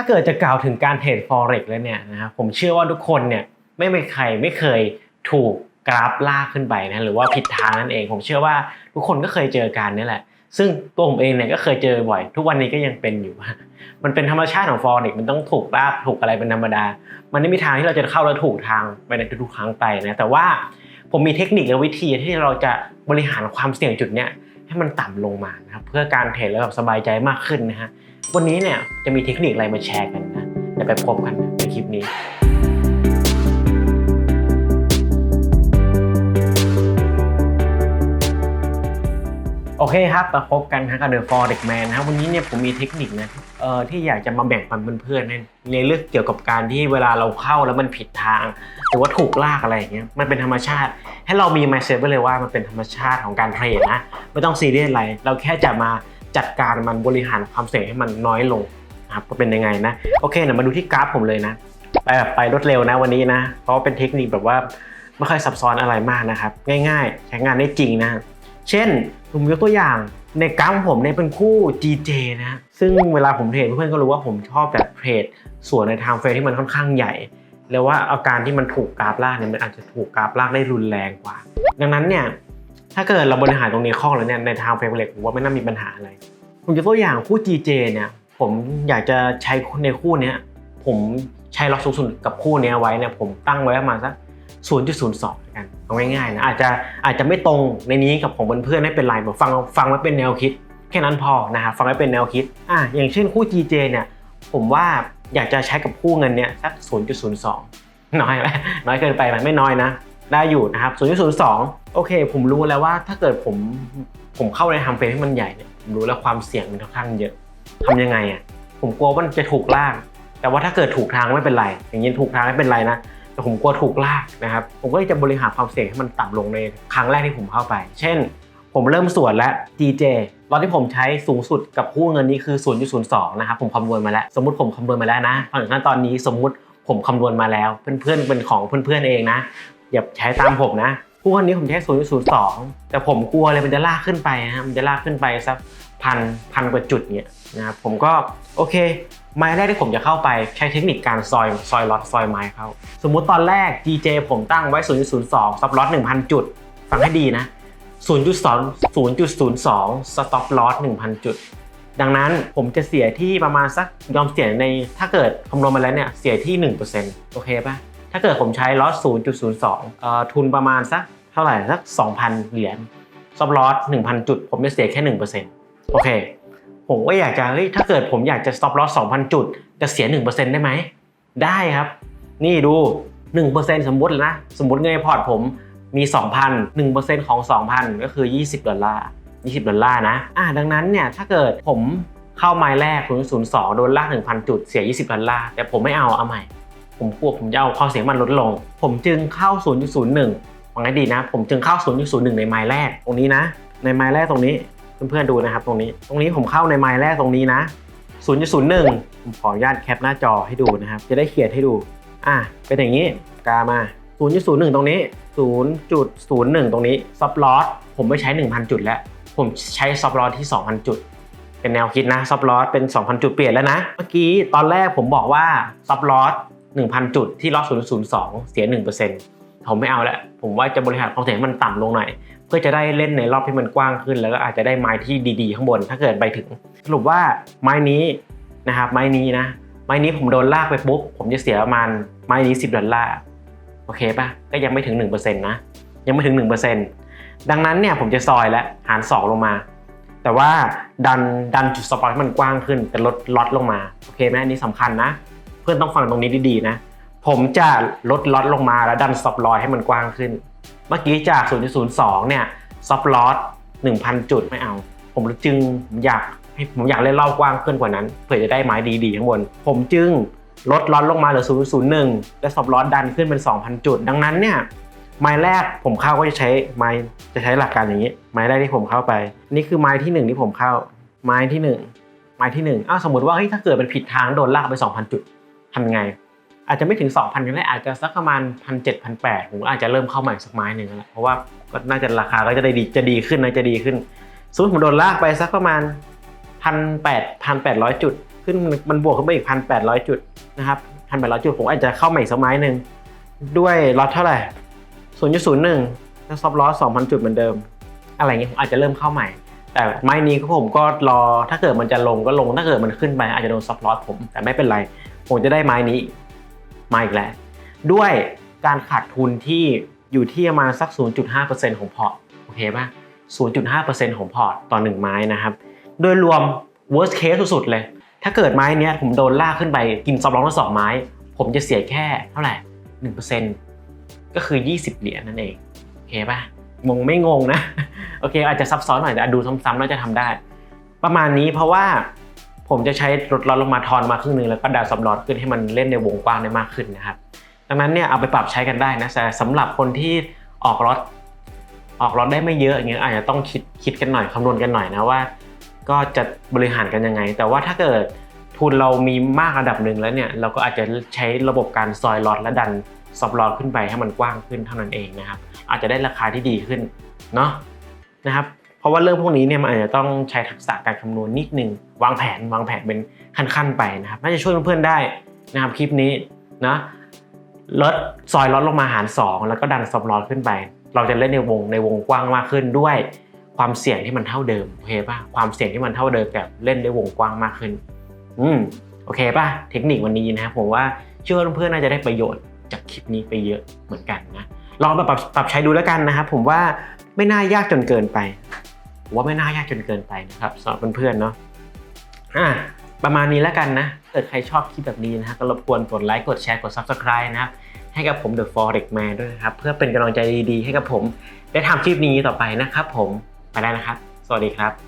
ถ้าเกิดจะกล่าวถึงการเทรด forex แล้วเนี่ยนะครับผมเชื่อว่าทุกคนเนี่ยไม่มีใครไม่เคยถูกกราฟลากขึ้นไปนะหรือว่าผิดทางนั่นเอง ผมเชื่อว่าทุกคนก็เคยเจอการนี่แหละ ซึ่งตัวผมเองเนี่ยก็เคยเจอบ่อย ทุกวันนี้ก็ยังเป็นอยู่ มันเป็นธรรมชาติของ forex มันต้องถูกลากถูกอะไรเป็นธรรมดา มันไม่มีทางที่เราจะเข้าแล้วถูกทางไปในทุกๆครั้งไปนะแต่ว่าผมมีเทคนิคและวิธีที่เราจะบริหารความเสี่ยงจุดเนี้ยให้มันต่ำลงมานะครับเพื่อการเทรดแล้วแบบสบายใจมากขึ้นนะฮะ วันนี้เนี่ยจะมีเทคนิคอะไรมาแชร์กันนะเดี๋ยวไปพบกันนะในคลิปนี้ โอเคครับมาพบกันนะกับ The Forex Man นะครับวันนี้เนี่ยผมมีเทคนิคนะเอ่อที่อยากจะมาแบ่งปันเพื่อนๆในในเรื่องเกี่ยวกับการที่เวลาเราเข้าแล้วมันผิดทาง หรือว่าถูกลากอะไรอย่างเงี้ยมันเป็นธรรมชาติ ให้เรามี mindset ไว้เลยว่ามันเป็นธรรมชาติของการเทรดนะ ไม่ต้องซีเรียสอะไร เราแค่จะมา จัดการมันบริหารความเสี่ยงให้มันน้อยลงนะครับก็เป็นยังไงนะ โอเคเดี๋ยวมาดูที่กราฟผมเลยนะ ไปแบบไปรวดเร็วนะวันนี้นะ เพราะว่าเป็นเทคนิคแบบว่าไม่ค่อยซับซ้อนอะไรมากนะครับ ง่ายๆ ใช้งานได้จริงนะ เช่นผมยกตัวอย่างในกราฟผมเนี่ยเป็นคู่ GJ นะซึ่งเวลาผมเทรดเพื่อนก็รู้ว่าผมชอบแบบเทรดส่วนในทางเฟรมที่มันค่อนข้างใหญ่แล้วว่าอาการที่มันถูกกราฟลากเนี่ยมันอาจจะถูกกราฟลากได้รุนแรงกว่า ดังนั้นเนี่ย ถ้าเกิดเราบริหารตรงนี้คล่องแล้วเนี่ยในทางเฟรมเล็กผมว่าไม่น่ามีปัญหาอะไรผมยกตัวอย่างคู่ GJ เนี่ยผมอยากจะใช้ในคู่นี้ผมใช้ล็อกสูงสุดกับคู่นี้ไว้เนี่ยผมตั้งไว้ประมาณสัก0.02กันเอาง่ายๆนะอาจจะอาจจะไม่ตรงในนี้กับของเพื่อนๆไม่เป็นไรแบบฟังฟังไว้เป็นแนวคิด แค่นั้นพอนะฮะฟังไว้เป็นแนวคิดอะอย่างเช่นคู่ GJ เนี่ยผมว่าอยากจะใช้กับคู่เงินเนี่ยสัก 0.02 น้อยไหมน้อยเกินไปไหมไม่น้อยนะ ได้อยู่นะครับ0.02 โอเค ผมรู้แล้วว่าถ้าเกิดผมผมเข้าในทำเฟรมที่มันใหญ่เนี่ยผมรู้แล้วความเสี่ยงมันค่อนข้างเยอะทำยังไงอะผมกลัวว่ามันจะถูกลากแต่ว่าถ้าเกิดถูกทางไม่เป็นไร อย่างนี้ถูกทางไม่เป็นไรนะแต่ผมกลัวถูกลากนะครับ ผมก็จะบริหารความเสี่ยงให้มันต่ำลงในครั้งแรกที่ผมเข้าไป เช่น ผมเริ่มสวนแล้ว DJ ตอนที่ผมใช้สูงสุดกับคู่เงินนี้คือ 0.02 นะครับ ผมคำนวณมาแล้ว สมมติผมคำนวณมาแล้วนะตอนนั้นตอนนี้สมมุติผมคำนวณมาแล้ว เพื่อนๆเป็นของเพื่อนๆเองนะ อย่าใช้ตามผมนะคู่เงินนี้ผมใช้0.02แต่ผมกลัวเลยมันจะลากขึ้นไปนะมันจะลากขึ้นไปสักพันพันกว่าจุดเนี่ยนะครับผมก็โอเค ไม้แรกที่ผมจะเข้าไปใช้เทคนิคการซอยซอยล็อตซอยไม้เข้า สมมุติตอนแรก DJ ผมตั้งไว้ 0.02 ซับล็อต 1,000 จุด ฟังให้ดีนะ 0.2 0.02 สต็อปล็อต 1,000 จุด ดังนั้นผมจะเสียที่ประมาณสักยอมเสียในถ้าเกิดคำนวณมาแล้วเนี่ยเสียที่ 1%โอเคปะถ้าเกิดผมใช้ล็อต0.02 ทุนประมาณสักเท่าไหร่สัก 2,000 เหรียญซับล็อต1,000 จุด ผมจะเสียแค่ 1%โอเค ผมก็อยากจะเฮ้ยถ้าเกิดผมอยากจะ stop loss 2,000 จุด จะเสีย 1%ได้ไหม ได้ครับ นี่ดู 1%สมมตินะ สมมติเงินในพอร์ตผมมี 2,000 1%ของ 2,000 ก็คือ 20 ดอลลาร์ 20 ดอลลาร์นะ อ่า ดังนั้นเนี่ย ถ้าเกิดผมเข้าไม้แรก0.02 โดนลาก1,000 จุด เสีย 20 ดอลลาร์ แต่ผมไม่เอา เอาใหม่ ผมกลัวผมจะเอาความเสี่ยงมันลดลง ผมจึงเข้า 0.01ฟังให้ดีนะ ผมจึงเข้า 0.01 ในไม้แรกตรงนี้นะ ในไม้แรกตรงนี้เพื่อนๆดูนะครับตรงนี้ ตรงนี้ผมเข้าในไมล์แรกตรงนี้นะ 0.01 ผมขออนุญาตแคปหน้าจอให้ดูนะครับ จะได้เขียนให้ดู อะเป็นอย่างนี้กามา 0.01 ตรงนี้ 0.01 ตรงนี้ซับลอสผมไม่ใช้ 1,000 จุดแล้ว ผมใช้ซับลอสที่ 2,000 จุดเป็นแนวคิดนะซับลอสเป็น 2,000 จุดเปลี่ยนแล้วนะ เมื่อกี้ตอนแรกผมบอกว่าซับลอส 1,000 จุดที่ลอส0.02 เสีย 1%ผมไม่เอาแล้วผมว่าจะบริหารความเสี่ยงมันต่ำลงหน่อย เพื่อจะได้เล่นในรอบที่มันกว้างขึ้น แล้วก็อาจจะได้ไม้ที่ดี ๆ ข้างบนถ้าเกิดไปถึง สรุปว่าไม้นี้นะครับไม้นี้นะ ไม้นี้ผมโดนลากไปปุ๊บผมจะเสียประมาณไม้นี้ 10ดอลลาร์โอเคปะก็ยังไม่ถึง 1%นะยังไม่ถึง 1%ดังนั้นเนี่ยผมจะซอยและหาร 2 ลงมา แต่ว่าดันดันจุดสปอร์ตมันกว้างขึ้นแต่ลดล็อตลงมาโอเคไหมอันนี้สำคัญนะ พื่อนต้องฟังตรงนี้ดีๆนะ ผมจะลดล็อตลงมาแล้วดันสต็อปลอยให้มันกว้างขึ้น เมื่อกี้จาก 0.02 เนี่ยซับลอส1,000 จุดไม่เอา ผมจึงอยากผมอยากเล่นรอบกว้างขึ้นกว่านั้น เพื่อจะได้ไม้ดีๆข้างบน ผมจึงลดล็อตลงมาเหลือ 0.01 และซับลอสดันขึ้นเป็น 2,000 จุด ดังนั้นเนี่ยไม้แรกผมเข้าก็จะใช้ไม้จะใช้หลักการอย่างนี้ ไม้แรกที่ผมเข้าไป นี่คือไม้ที่หนึ่งที่ผมเข้า ไม้ที่หนึ่งไม้ที่หนึ่งอ้าวสมมติว่าเฮ้ยถ้าเกิดเป็นผิดทางโดนลากไป 2,000 จุด ทำไง อาจจะไม่ถึง 2,000กันได้อาจจะสักประมาณ1,700 1,800ผมอาจจะเริ่มเข้าใหม่สักไม้หนึ่งแล้วเพราะว่าก็น่าจะราคาก็จะได้ดีจะดีขึ้นนะจะดีขึ้นสมมติผมโดนลากไปสักประมาณ1,800 1,800จุด ขึ้นมันบวกขึ้นไปอีกพันแปดร้อยจุดนะครับพันแปดร้อยจุดผมอาจจะเข้าใหม่อีกสักไม้หนึ่งด้วยล็อตเท่าไหร่ศูนย์จุดศูนย์หนึ่งถ้าซอฟต์ลอสสองพันจุดเหมือนเดิม อะไรเงี้ยผมอาจจะเริ่มเข้าใหม่ แต่ไม้นี้ก็ผมก็รอถ้าเกิดมันจะลงก็ลงถ้าเกิดมันขึ้นไปอาจจะโดนซอฟต์ลอสผมแต่ไม่เป็นไร ผมจะได้ไม้นี้มาอีกแล้วด้วยการขาดทุนที่อยู่ที่ประมาณสัก 0.5%ของพอร์ตโอเคป่ะ 0.5%ของพอร์ตต่อ 1 ไม้นะครับ โดยรวม worst case สุดๆเลย ถ้าเกิดไม้เนี้ยผมโดนลากขึ้นไปกินซอฟต์ลอสทั้งสองไม้ ผมจะเสียแค่เท่าไหร่1%ก็คือ 20 เหรียญนั่นเองโอเคป่ะงงไม่งงนะ โอเค อาจจะซับซ้อนหน่อยแต่ดูซ้ำๆแล้วจะทำได้ ประมาณนี้เพราะว่า ผมจะใช้ลดลดลงมาทอนมาครึ่งหนึงแล้วก็ดาวซับลอดขึ้นให้มันเล่นในวงกว้างได้มากขึ้นนะครับดังนั้นเนี่ยเอาไปปรับใช้กันได้นะแต่สำหรับคนที่ออกรถออกรถได้ไม่เยอะอย่างเงี้ยอาจจะต้องคิดคิดกันหน่อยคำนวณกันหน่อยนะว่า ก็จะบริหารกันยังไง แต่ว่าถ้าเกิดทุนเรามีมากระดับหนึ่งแล้วเนี่ยเราก็อาจจะใช้ระบบการซอยลอตและดันซับลอตขึ้นไปให้มันกว้างขึ้นเท่านั้นเองนะครับอาจจะได้ราคาที่ดีขึ้นเนาะนะครับ ราะว่าเรื่องพวกนี้เนี่ยมันอาจจะต้องใช้ทักษะการคำนวณนิดนึงวางแผนวางแผนเป็นขั้นๆไปนะครับน่าจะช่วยเพื่อนๆได้นะครับคลิปนี้นะลดซอยลดลงมาหาร 2 แล้วก็ดันซับลอตขึ้นไป เราจะเล่นในวงในวงกว้างมากขึ้นด้วยความเสี่ยงที่มันเท่าเดิมโอเคป่ะความเสี่ยงที่มันเท่าเดิมแต่เล่นในวงกว้างมากขึ้น อืมโอเคป่ะเทคนิควันนี้นะครับผมว่าเชื่อว่าเพื่อนๆน่าจะได้ประโยชน์จากคลิปนี้ไปเยอะเหมือนกันนะลองมาปรับปรับใช้ดูแล้วกันนะครับผมว่าไม่น่ายากจนเกินไป ผมว่าไม่น่ายากจนเกินไปนะครับสำหรับเพื่อนๆเนาะอ่าประมาณนี้แล้วกันนะเกิดใครชอบคลิปแบบนี้นะฮะก็รบกวนกดไลค์กดแชร์กด Subscribe นะครับให้กับผม The Forex Man ด้วยนะครับ เพื่อเป็นกำลังใจดีๆ ให้กับผม ได้ทำคลิปนี้ต่อไปนะครับผมไปได้นะครับ สวัสดีครับ